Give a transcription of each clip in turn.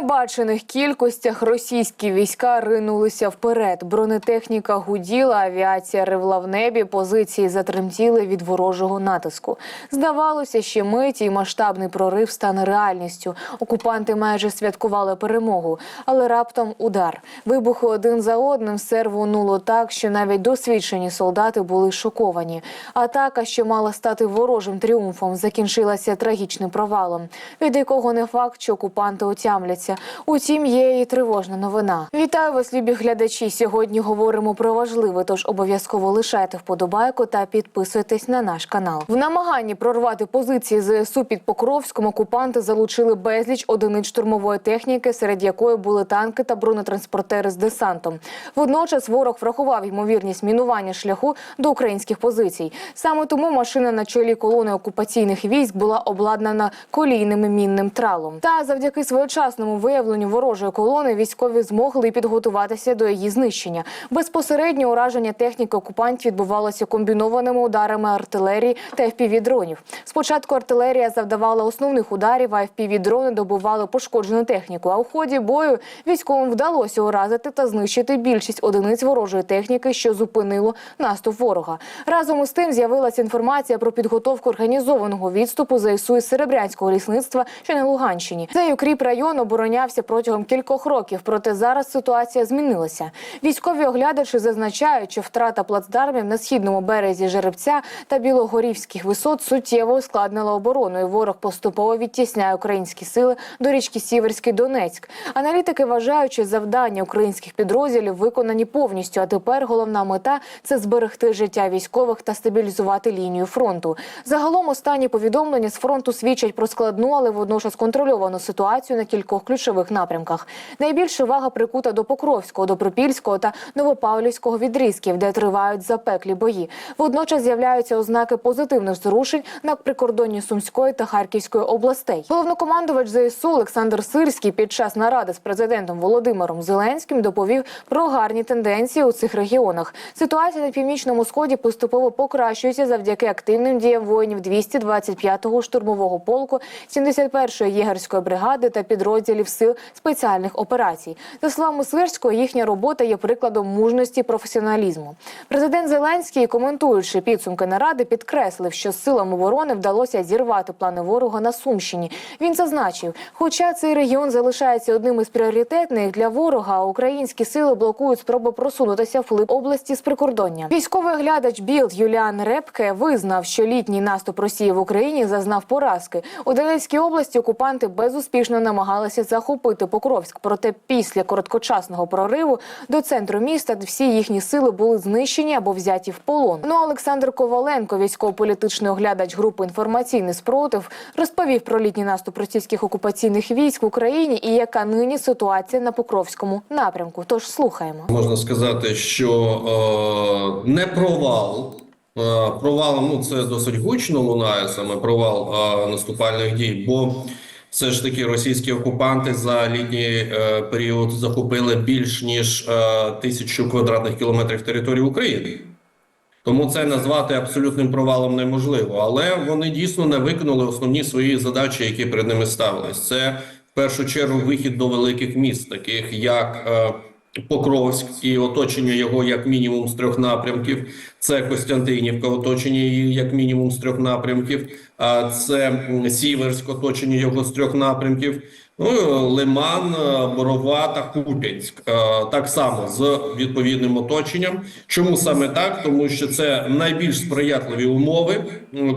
небачених кількостях російські війська ринулися вперед. Бронетехніка гуділа, авіація ревла в небі, позиції затремтіли від ворожого натиску. Здавалося, ще мить і масштабний прорив стане реальністю. Окупанти майже святкували перемогу, але раптом удар. Вибухи один за одним все рвонуло так, що навіть досвідчені солдати були шоковані. Атака, що мала стати ворожим тріумфом, закінчилася трагічним провалом, від якого не факт, що окупанти отямляться. Утім, є і тривожна новина. Вітаю вас, любі глядачі. Сьогодні говоримо про важливе, тож обов'язково лишайте вподобайку та підписуйтесь на наш канал. В намаганні прорвати позиції ЗСУ під Покровськом окупанти залучили безліч одиниць штурмової техніки, серед якої були танки та бронетранспортери з десантом. Водночас ворог врахував ймовірність мінування шляху до українських позицій. Саме тому машина на чолі колони окупаційних військ була обладнана колійним мінним тралом. Та завдяки своєчасному виявленню ворожої колони військові змогли підготуватися до її знищення. Безпосередньо ураження техніки окупантів відбувалося комбінованими ударами артилерії та FPV-дронів. Спочатку артилерія завдавала основних ударів, а FPV-дрони добували пошкоджену техніку. А у ході бою військовим вдалося уразити та знищити більшість одиниць ворожої техніки, що зупинило наступ ворога. Разом із тим з'явилася інформація про підготовку організованого відступу ЗСУ із Серебрянського лісництва, що на Луганщині. Цей укріп район оборонявся протягом кількох років, проте зараз ситуація змінилася. Військові оглядачі зазначають, що втрата плацдармів на східному березі Жеребця та Білогорівських висот суттєво ускладнила оборону. і Ворог поступово відтісняє українські сили до річки Сіверський Донецьк. Аналітики вважають, що завдання українських підрозділів виконані повністю. А тепер головна мета це зберегти життя військових та стабілізувати лінію фронту. Загалом останні повідомлення з фронту свідчать про складну, але водночас контрольовану ситуацію на кількох ключових напрямках. Найбільша увага прикута до Покровського, до Пропільського та Новопавлівського відрізків, де тривають запеклі бої. Водночас з'являються ознаки позитивних зрушень на прикордонні Сумської та Харківської областей. Головнокомандувач ЗСУ Олександр Сирський під час наради з президентом Володимиром Зеленським доповів про гарні тенденції у цих регіонах. Ситуація на північному сході поступово покращується завдяки активним діям воїнів 225-го штурмового полку, 71-ї єгерської бригади та підрозділів сил спеціальних операцій. За словами Сирського, їхня робота є прикладом мужності професіоналізму. Президент Зеленський, коментуючи підсумки наради, підкреслив, що силам оборони вдалося зірвати плани ворога на Сумщині. Він зазначив, хоча цей регіон залишається одним із пріоритетних для ворога, українські сили блокують спроби просунутися вглиб області з прикордоння. Військовий глядач Білд Юліан Репке визнав, що літній наступ Росії в Україні зазнав поразки. У Донецькій області окупанти безуспішно намагалися захопити Покровськ. Проте після короткочасного прориву до центру міста всі їхні сили були знищені або взяті в полон. Ну Олександр Коваленко, військово-політичний оглядач групи інформаційний спротив, розповів про літній наступ російських окупаційних військ в Україні і яка нині ситуація на Покровському напрямку. Тож слухаємо. Можна сказати, що е, не провал. Е, провалом, ну це досить гучно лунає саме провал е, наступальних дій, бо все ж таки російські окупанти за літній е, період захопили більш ніж е, тисячу квадратних кілометрів території України. Тому це назвати абсолютним провалом неможливо. Але вони дійсно не виконали основні свої задачі, які перед ними ставились. Це в першу чергу вихід до великих міст, таких як е, Покровськ і оточення його як мінімум з трьох напрямків. Це Костянтинівка, оточення її як мінімум з трьох напрямків. А це Сіверськ, оточення його з трьох напрямків. Ну, Лиман, е, Борова та Куп'янськ. Е, Так само з відповідним оточенням. Чому саме так? Тому що це найбільш сприятливі умови,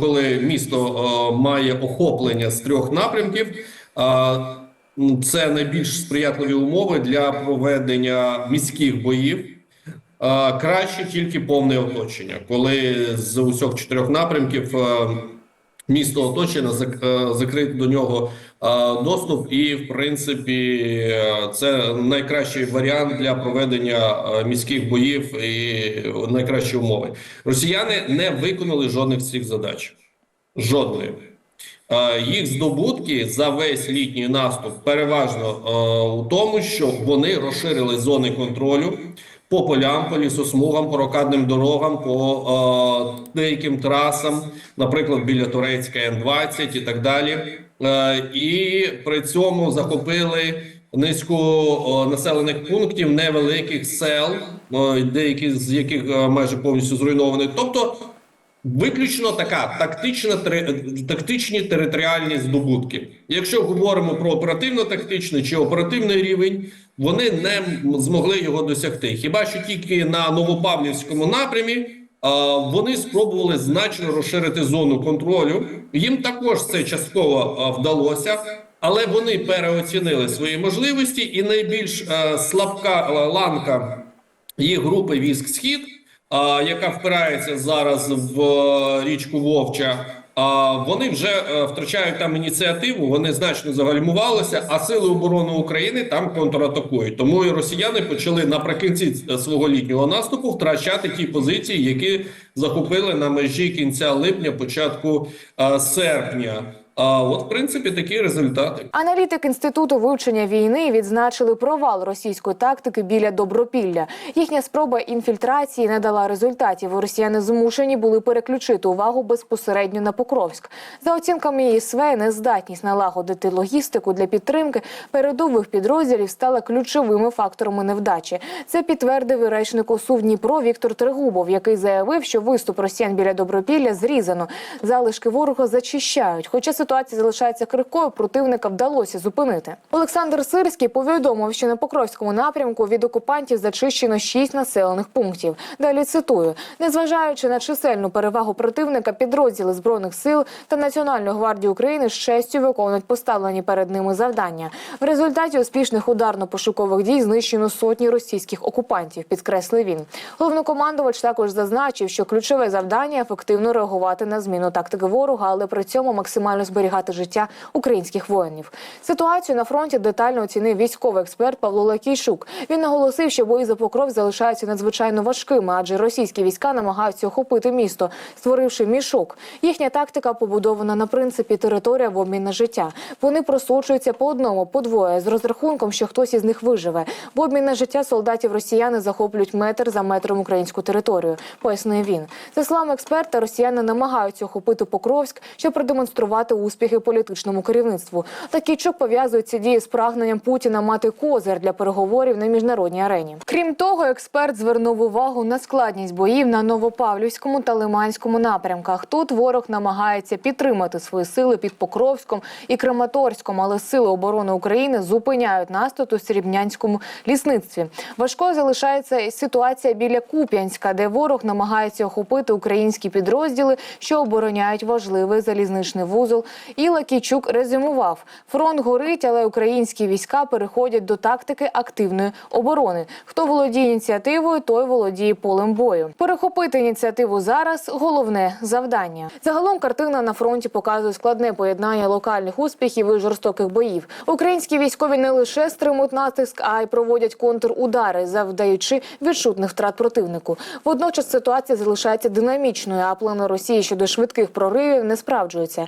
коли місто е, має охоплення з трьох напрямків. М, Це найбільш сприятливі умови для проведення міських боїв. Краще тільки повне оточення, коли з усіх чотирьох напрямків е, місто оточено, е, закрити до нього е, доступ, і в принципі це найкращий варіант для проведення міських боїв і найкращі умови. Росіяни не виконали жодних з цих задач. Жодної. Е, Їх здобутки за весь літній наступ переважно е, у тому, що вони розширили зони контролю по полям, по лісосмугам, по рокадним дорогам, по е, деяким трасам, наприклад, біля Турецька Н-20 і так далі. І при цьому захопили низку населених пунктів, невеликих сел, деякі з яких майже повністю зруйновані. Тобто Виключно така тактична тактичні територіальні здобутки. Якщо говоримо про оперативно-тактичний чи оперативний рівень, вони не змогли його досягти. Хіба що тільки на Новопавлівському напрямі а, вони спробували значно розширити зону контролю. Їм також це частково а, вдалося, але вони переоцінили свої можливості, і найбільш е, слабка е, ланка їх групи військ Схід, а, яка впирається зараз в е, річку Вовча. Вони вже е, втрачають там ініціативу, вони значно загальмувалися, а сили оборони України там контратакують. Тому і росіяни почали наприкінці е, свого літнього наступу втрачати ті позиції, які захопили на межі кінця липня, початку серпня. А от, в принципі, такі результати. Аналітик інституту вивчення війни відзначили провал російської тактики біля Добропілля. Їхня спроба інфільтрації не дала результатів. Росіяни змушені були переключити увагу безпосередньо на Покровськ. За оцінками ЄСВ, нездатність налагодити логістику для підтримки передових підрозділів стала ключовими факторами невдачі. Це підтвердив і речник ОСУ в Дніпро Віктор Трегубов, який заявив, що виступ росіян біля Добропілля зрізано. Залишки ворога зачищають. Хоча ситуація залишається крихкою, противника вдалося зупинити. Олександр Сирський повідомив, що на Покровському напрямку від окупантів зачищено шість населених пунктів. Далі цитую: незважаючи на чисельну перевагу противника, підрозділи збройних сил та Національної гвардії України з честю виконують поставлені перед ними завдання. В результаті успішних ударно-пошукових дій знищено сотні російських окупантів. Підкреслив він. Головнокомандувач також зазначив, що ключове завдання ефективно реагувати на зміну тактики ворога, але при цьому максимально зберігати життя українських воїнів. Ситуацію на фронті детально оцінив військовий експерт Павло Лакійчук. Він наголосив, що бої за покров залишаються надзвичайно важкими, адже російські війська намагаються охопити місто, створивши мішок. Їхня тактика побудована на принципі територія в обмін на життя. Вони просочуються по одному, по двоє з розрахунком, що хтось із них виживе. В обмін на життя солдатів росіяни захоплюють метр за метром українську територію. Пояснив він. За словами експерта, росіяни намагаються охопити Покровськ, щоб продемонструвати успіхи політичному керівництву. Такійчук пов'язує ці дії з прагненням Путіна мати козир для переговорів на міжнародній арені. Крім того, експерт звернув увагу на складність боїв на Новопавлівському та Лиманському напрямках. Тут ворог намагається підтримати свої сили під Покровськом і Краматорськом, але сили оборони України зупиняють наступ у Срібнянському лісництві. Важкою залишається ситуація біля Куп'янська, де ворог намагається охопити українські підрозділи, що обороняють важливий залізничний вузол. І Лакійчук резюмував: фронт горить, але українські війська переходять до тактики активної оборони. Хто володіє ініціативою, той володіє полем бою. Перехопити ініціативу зараз головне завдання. Загалом картина на фронті показує складне поєднання локальних успіхів і жорстоких боїв. Українські військові не лише стримують натиск, а й проводять контрудари, завдаючи відчутних втрат противнику. Водночас ситуація залишається динамічною, а плани Росії щодо швидких проривів не справджуються.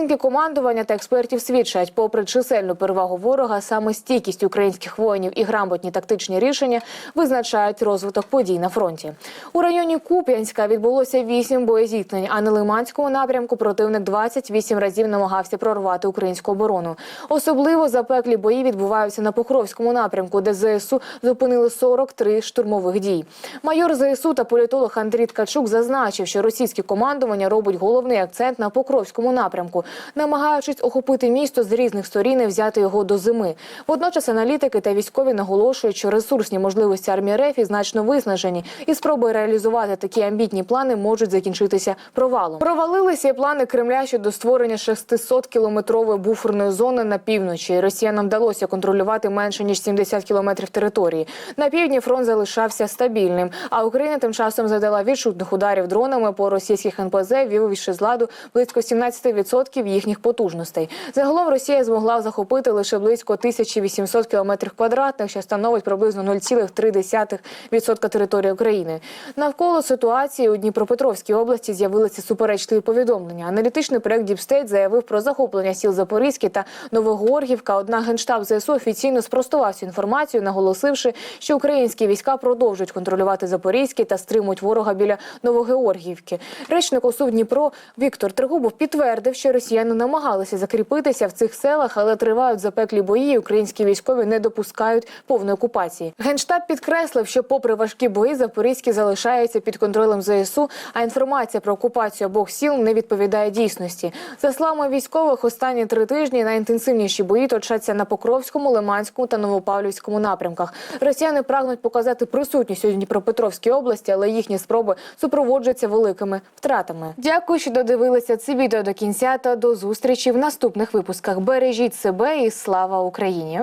Оцінки командування та експертів свідчать, попри чисельну перевагу ворога, саме стійкість українських воїнів і грамотні тактичні рішення визначають розвиток подій на фронті. У районі Куп'янська відбулося вісім боєзіткнень, а на Лиманському напрямку противник 28 разів намагався прорвати українську оборону. Особливо запеклі бої відбуваються на Покровському напрямку, де ЗСУ зупинили 43 штурмових дій. Майор ЗСУ та політолог Андрій Ткачук зазначив, що російське командування робить головний акцент на Покровському напрямку, намагаючись охопити місто з різних сторін і взяти його до зими. Водночас аналітики та військові наголошують, що ресурсні можливості армії РФ значно виснажені, і спроби реалізувати такі амбітні плани можуть закінчитися провалом. Провалилися плани Кремля щодо створення 600-кілометрової буферної зони на півночі. Росіянам вдалося контролювати менше ніж 70 кілометрів території. На півдні фронт залишався стабільним. А Україна тим часом задала відчутних ударів дронами по російських НПЗ, вивівши з ладу близько 17% їхніх потужностей. Загалом Росія змогла захопити лише близько 1800 кілометрів квадратних, що становить приблизно 0,3% території України. Навколо ситуації у Дніпропетровській області з'явилися суперечливі повідомлення. Аналітичний проект Діпстейт заявив про захоплення сіл Запорізькі та Новогоргівка. Однак генштаб ЗСУ офіційно спростував цю інформацію, наголосивши, що українські війська продовжують контролювати Запорізький та стримують ворога біля Новогеоргіївки. Речник ОСУ Дніпро Віктор Тригубов підтвердив, що росіяни росіяни намагалися закріпитися в цих селах, але тривають запеклі бої. і Українські військові не допускають повної окупації. Генштаб підкреслив, що, попри важкі бої, Запорізькі залишається під контролем ЗСУ. А інформація про окупацію обох сіл не відповідає дійсності. За словами військових, останні три тижні найінтенсивніші бої точаться на Покровському, Лиманському та Новопавлівському напрямках. Росіяни прагнуть показати присутність у Дніпропетровській області, але їхні спроби супроводжуються великими втратами. Дякую, що додивилися це відео до кінця та до зустрічі в наступних випусках. Бережіть себе і слава Україні!